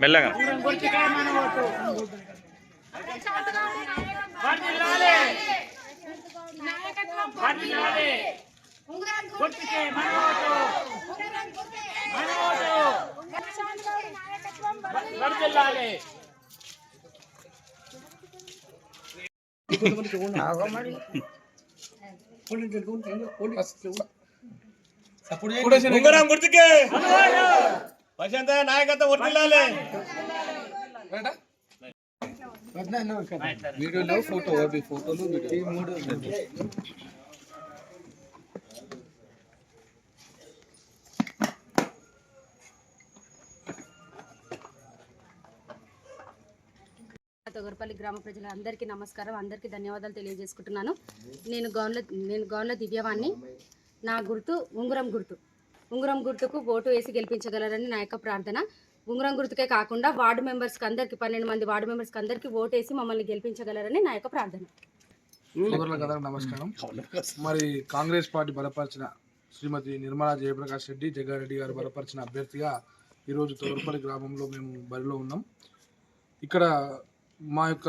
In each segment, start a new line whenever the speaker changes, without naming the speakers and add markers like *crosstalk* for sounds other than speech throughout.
మెల్లగా.
నాయకత్వం *laughs* ఉంగరం గుర్తుకే. ప్రశాంత్ నాయకత్వం
వర్తిల్లాలి
వీడియోలో ఫోటో అవి ఫోటోలు ఈ మూడు
తొగరపల్లి గ్రామ ప్రజల అందరికీ నమస్కారం అందరికీ ధన్యవాదాలు తెలియజేసుకుంటున్నాను. నేను గౌన్ల నేను గౌన్ల దివ్యవాణ్ణి. నా గుర్తు ఉంగరం గుర్తు. ఉంగరం గుర్తుకు ఓటు వేసి గెలిపించగలరని నా యొక్క ప్రార్థన. ఉంగరం గుర్తుకే కాకుండా వార్డు మెంబర్స్కి అందరికీ పన్నెండు మంది వార్డు మెంబర్స్కి అందరికీ ఓటు వేసి మమ్మల్ని గెలిపించగలరని నా యొక్క ప్రార్థన.
నమస్కారం. మరి కాంగ్రెస్ పార్టీ బలపరిచిన శ్రీమతి నిర్మలా జయప్రకాష్ రెడ్డి జగ్గారెడ్డి గారు బలపరిచిన అభ్యర్థిగా ఈరోజు తొలపల్లి గ్రామంలో మేము బరిలో ఉన్నాం. ఇక్కడ మా యొక్క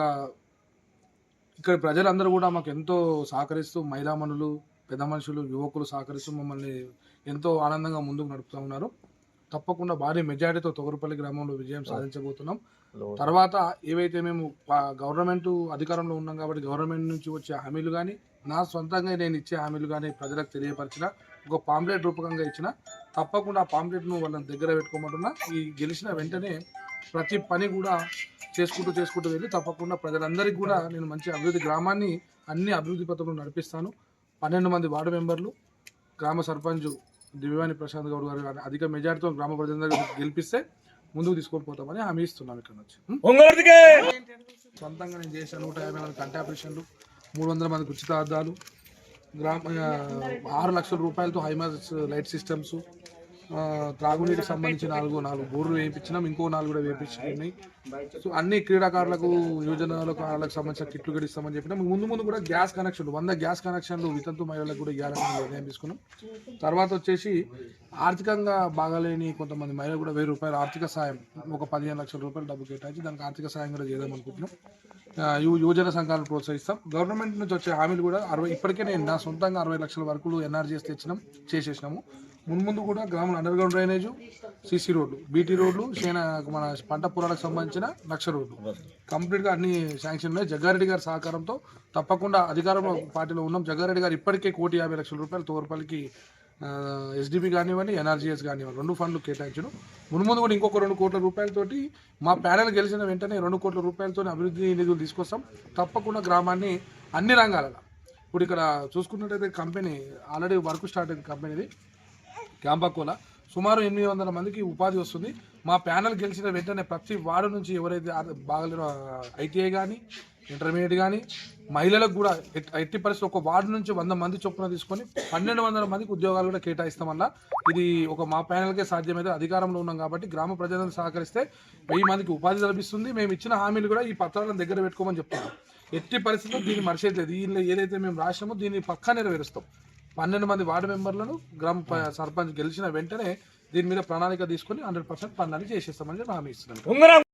ఇక్కడ ప్రజలందరూ కూడా మాకు ఎంతో సహకరిస్తూ మహిళామణులు పెద్ద మనుషులు యువకులు సహకరిస్తూ మమ్మల్ని ఎంతో ఆనందంగా ముందుకు నడుపుతూ ఉన్నారు. తప్పకుండా భారీ మెజారిటీతో తొగరపల్లి గ్రామంలో విజయం సాధించబోతున్నాం. తర్వాత ఏవైతే మేము గవర్నమెంట్ అధికారంలో ఉన్నాం కాబట్టి గవర్నమెంట్ నుంచి వచ్చే హామీలు కానీ నా సొంతంగా నేను ఇచ్చే హామీలు కానీ ప్రజలకు తెలియపరిచిన ఒక పాంప్లెట్ రూపకంగా ఇచ్చిన తప్పకుండా ఆ పాంప్లెట్ను వాళ్ళని దగ్గర పెట్టుకోమంటున్నా. ఈ గెలిచిన వెంటనే ప్రతి పని కూడా చేసుకుంటూ చేసుకుంటూ వెళ్ళి తప్పకుండా ప్రజలందరికీ కూడా నేను మంచి అభివృద్ధి గ్రామాన్ని అన్ని అభివృద్ధి పథకాలు నడిపిస్తాను. పన్నెండు మంది వార్డు మెంబర్లు గ్రామ సర్పంచ్ దివ్యవాణి ప్రశాంత్ గౌడ్ గారు అధిక మెజార్టీతో గ్రామ ప్రజలందరూ గెలిపిస్తే ముందుకు తీసుకొని పోతామని హామీ ఇస్తున్నాం ఇక్కడ నుంచి. సొంతంగా నేను చేసిన నూట యాభై మంది కంటి ఆపరేషన్లు మూడు వందల మందికి ఉచిత అద్దాలు గ్రామ ఆరు లక్షల రూపాయలతో హైమాస్ లైట్ సిస్టమ్స్ త్రాగునీటికి సంబంధించి నాలుగు నాలుగు బోర్లు వేయించినాం ఇంకో నాలుగు కూడా వేయించుకున్నాయి సో అన్ని క్రీడాకారులకు యువజనాలకు వాళ్ళకి సంబంధించిన కిట్లు కూడా ఇస్తామని చెప్పినాం ముందు ముందు కూడా గ్యాస్ కనెక్షన్లు వంద గ్యాస్ కనెక్షన్లు వితంతు మహిళలకు కూడా ఇవ్వాలని నిర్ణయం తీసుకున్నాం తర్వాత వచ్చేసి ఆర్థికంగా బాగాలేని కొంతమంది మహిళలు కూడా వెయ్యి రూపాయలు ఆర్థిక సాయం ఒక పదిహేను లక్షల రూపాయలు డబ్బు కేటాయించి దానికి ఆర్థిక సాయం కూడా చేద్దాం అనుకుంటున్నాం. యువజన సంఘాలను ప్రోత్సహిస్తాం. గవర్నమెంట్ నుంచి వచ్చే హామీలు కూడా అరవై ఇప్పటికే నేను నా సొంతంగా అరవై లక్షల వరకు ఎన్ఆర్జీఎస్ తెచ్చినాం చేసేసినాము. మున్ముందు కూడా గ్రామంలో అండర్ గ్రౌండ్ డ్రైనేజ్ సీసీ రోడ్లు బీటీ రోడ్లు సేన మన పంట పొలాలకు సంబంధించిన లక్ష రోడ్లు. కంప్లీట్గా అన్ని శాంక్షన్ ఉన్నాయి. జగ్గారెడ్డి గారి సహకారంతో తప్పకుండా అధికారంలో పార్టీలో ఉన్నాం. జగ్గారెడ్డి గారు ఇప్పటికే కోటి యాభై లక్షల రూపాయలు తోరపల్లికి ఎస్డిపి కానివ్వండి ఎన్ఆర్జీఎస్ కానివ్వండి రెండు ఫండ్లు కేటాయించడం. మున్ముందు కూడా ఇంకొక రెండు కోట్ల రూపాయలతోటి మా ప్యానెల్ గెలిచిన వెంటనే రెండు కోట్ల రూపాయలతో అభివృద్ధి నిధులు తీసుకొస్తాం. తప్పకుండా గ్రామాన్ని అన్ని రంగాలలో. ఇప్పుడు ఇక్కడ చూసుకున్నట్టయితే కంపెనీ ఆల్రెడీ వర్క్ స్టార్ట్ అయింది కంపెనీది క్యాంపాకోల సుమారు ఎనిమిది వందల మందికి ఉపాధి వస్తుంది. మా ప్యానెల్ గెలిచిన వెంటనే ప్రతి వార్డు నుంచి ఎవరైతే బాగలేరో ఐటీఐ కానీ ఇంటర్మీడియట్ కానీ మహిళలకు కూడా ఎట్టి పరిస్థితి ఒక వార్డు నుంచి వంద మంది చొప్పున తీసుకొని పన్నెండు వందల మందికి ఉద్యోగాలు కూడా కేటాయిస్తామన్నా ఇది ఒక మా ప్యానల్కే సాధ్యమైతే అధికారంలో ఉన్నాం కాబట్టి గ్రామ ప్రజలను సహకరిస్తే వెయ్యి మందికి ఉపాధి లభిస్తుంది. మేము ఇచ్చిన హామీలు కూడా ఈ పత్రాలను దగ్గర పెట్టుకోమని చెప్తున్నాం. ఎట్టి పరిస్థితుల్లో దీన్ని మర్చేయట్లేదు. దీనిలో ఏదైతే మేము రాసినామో దీన్ని పక్కా నెరవేరుస్తాం. పన్నెండు మంది వార్డు మెంబర్లను గ్రామ సర్పంచ్ గెలిచిన వెంటనే దీని మీద ప్రణాళిక తీసుకొని హండ్రెడ్ పర్సెంట్ పనులని చేసేస్తామని హామీ ఇస్తున్నాను